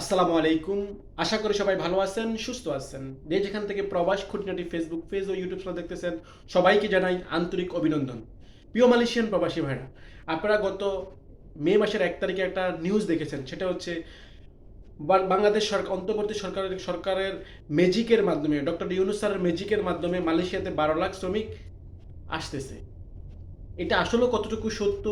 আসসালামু আলাইকুম। আশা করি সবাই ভালো আছেন, সুস্থ আছেন। যে যেখান থেকে প্রবাস খুঁটিনাটি ফেসবুক পেজ ও ইউটিউব চ্যানেল দেখতেছেন, সবাইকে জানাই আন্তরিক অভিনন্দন। প্রিয় মালয়েশিয়ান প্রবাসী ভাইরা, আপনারা গত মে মাসের এক তারিখে একটা নিউজ দেখেছেন, সেটা হচ্ছে বাংলাদেশ সরকার অন্তর্বর্তী সরকারের সরকারের ম্যাজিকের মাধ্যমে ডক্টর ইউনুস স্যারের ম্যাজিকের মাধ্যমে মালয়েশিয়াতে বারো লাখ শ্রমিক আসতেছে। এটা আসলে কতটুকু সত্য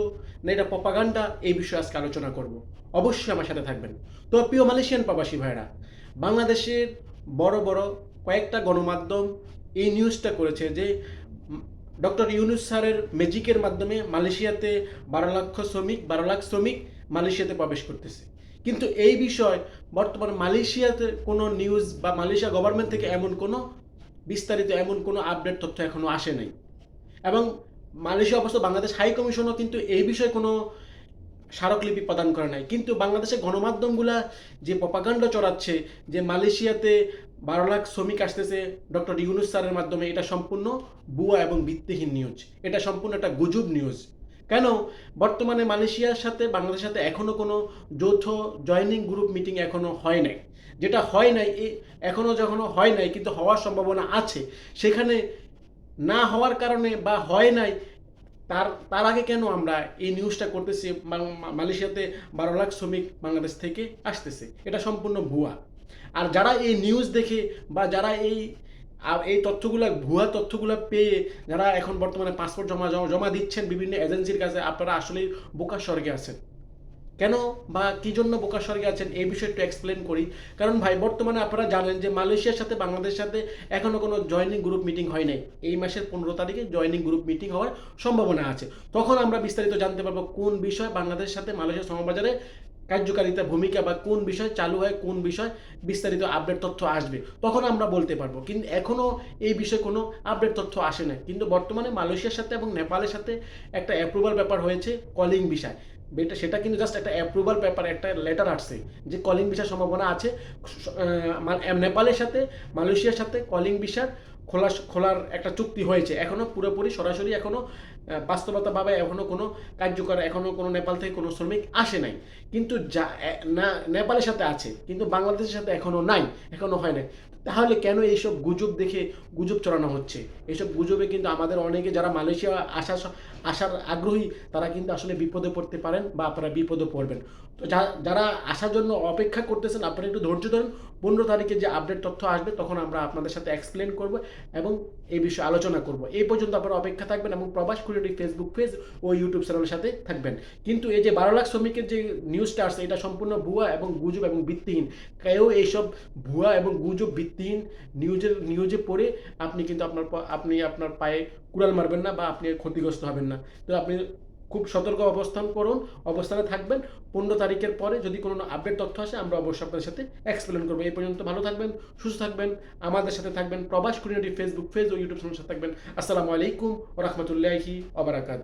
না এটা পপাগান্ডা এই বিষয়ে আজকে আলোচনা করব। অবশ্যই আমার সাথে থাকবেন। তো প্রিয় মালয়েশিয়ান প্রবাসী ভাইরা বাংলাদেশের বড় বড় কয়েকটা গণমাধ্যম এই নিউজটা করেছে যে ডক্টর ইউনুস স্যারের ম্যাজিকের মাধ্যমে মালয়েশিয়াতে বারো লক্ষ শ্রমিক, বারো লাখ শ্রমিক মালয়েশিয়াতে প্রবেশ করতেছে। কিন্তু এই বিষয় বর্তমানে মালয়েশিয়াতে কোনো নিউজ বা মালয়েশিয়া গভর্নমেন্ট থেকে এমন কোনো বিস্তারিত, এমন কোনো আপডেট তথ্য এখনও আসে নাই। এবং মালয়েশিয়া অবশ্য বাংলাদেশ হাই কমিশনও কিন্তু এই বিষয়ে কোনো স্মারকলিপি প্রদান করে নাই। কিন্তু বাংলাদেশের গণমাধ্যমগুলা যে পপাগান্ড চড়াচ্ছে, যে মালয়েশিয়াতে বারো লাখ শ্রমিক আসতেছে, ডক্টর ইউনুস স্যারের মাধ্যমে, এটা সম্পূর্ণ বুয়া এবং ভিত্তিহীন নিউজ এটা সম্পূর্ণ একটা গুজব নিউজ কেন? বর্তমানে মালয়েশিয়ার সাথে, বাংলাদেশের সাথে এখনও কোনো যৌথ জয়নিং গ্রুপ মিটিং এখনও হয় নাই। যেটা হয় নাই এখনও যখনও হয় নাই, কিন্তু হওয়ার সম্ভাবনা আছে। সেখানে না হওয়ার কারণে বা হয় নাই, তার তার আগে কেন আমরা এই নিউজটা করতেছি? মালয়েশিয়াতে বারো লাখ শ্রমিক বাংলাদেশ থেকে আসতেছে। এটা সম্পূর্ণ ভুয়া। আর যারা এই নিউজ দেখে বা যারা এই, আ- এই তথ্যগুলো, ভুয়া তথ্যগুলো পেয়ে যারা এখন বর্তমানে পাসপোর্ট জমা- জমা দিচ্ছেন বিভিন্ন এজেন্সির কাছে, আপনারা আসলেই বোকা স্বর্গে আছেন। কেন বা কি জন্য বোকার স্বর্গে আছেন? এই বিষয়ে একটু এক্সপ্লেন করি। কারণ ভাই, বর্তমানে আপনারা জানেন যে মালয়েশিয়ার সাথে বাংলাদেশের সাথে এখনও কোনো জয়নিং গ্রুপ মিটিং হয় নাই। এই মাসের পনেরো তারিখে জয়নিং গ্রুপ মিটিং হওয়ার সম্ভাবনা আছে। তখন আমরা বিস্তারিত জানতে পারব কোন বিষয় বাংলাদেশের সাথে মালয়েশিয়া শ্রমবাজারে কার্যকারিতা ভূমিকা বা কোন বিষয় চালু হয়, কোন বিষয় বিস্তারিত আপডেট তথ্য আসবে, তখন আমরা বলতে পারব। কিন্তু এখনও এই বিষয়ে কোনো আপডেট তথ্য আসে না কিন্তু বর্তমানে মালয়েশিয়ার সাথে এবং নেপালের সাথে একটা অ্যাপ্রুভাল ব্যাপার হয়েছে কলিং বিষয়। বেটা সেটা কিন্তু জাস্ট একটা অ্যাপ্রুভাল পেপার একটা লেটার আসছে যে কলিং ভিসার সম্ভাবনা আছে। নেপালের সাথে মালয়েশিয়ার সাথে কলিং ভিসার খোলা খোলার একটা চুক্তি হয়েছে। এখনও পুরোপুরি সরাসরি এখনও আহ, বাস্তবতাভাবে এখনও কোনো কার্যকর এখনও কোনো নেপাল থেকে কোনো শ্রমিক আসে নাই। কিন্তু যা না নেপালের সাথে আছে কিন্তু বাংলাদেশের সাথে এখনও নাই এখনও হয় নাই। তাহলে কেন এইসব গুজব দেখে গুজব চড়ানো হচ্ছে? এইসব গুজবে কিন্তু আমাদের অনেকে যারা মালয়েশিয়া আসার স- আসার আগ্রহী, তারা কিন্তু আসলে বিপদে পড়তে পারেন বা আপনারা বিপদে পড়বেন। তো যারা আসার জন্য অপেক্ষা করতেছেন, আপনারা একটু ধৈর্য ধরুন। পনেরো তারিখে যে আপডেট তথ্য আসবে, তখন আমরা আপনাদের সাথে এক্সপ্লেন করব এবং এই বিষয়ে আলোচনা করব। এই পর্যন্ত আপনারা অপেক্ষা থাকবেন এবং প্রবাস কুড়িটি ফেসবুক পেজ ও ইউটিউব চ্যানেলের সাথে থাকবেন। কিন্তু এই যে বারো লাখ শ্রমিকের যে নিউজটা আসছে, এটা সম্পূর্ণ ভুয়া এবং গুজব এবং ভিত্তিহীন। কেউ এইসব ভুয়া এবং গুজব ভিত্তিহীন নিউজের নিউজে পড়ে আপনি কিন্তু আপনার আপনি আপনার পায়ে কুড়াল মারবেন না বা আপনি ক্ষতিগ্রস্ত হবেন না। তো আপনি খুব সতর্ক অবস্থান করুন, অবস্থানে থাকবেন। পনেরো তারিখের পরে যদি কোনো আপডেট তথ্য আসে, আমরা অবশ্যই আপনাদের সাথে এক্সপ্লেন করব। এই পর্যন্ত ভালো থাকবেন, সুস্থ থাকবেন, আমাদের সাথে থাকবেন। প্রবাস কুড়িনাটি ফেসবুক পেজ ও ইউটিউব চ্যানেল সাথে থাকবেন। আসসালামু আলাইকুম ও রহমতুল্লাহি ওবরাকাত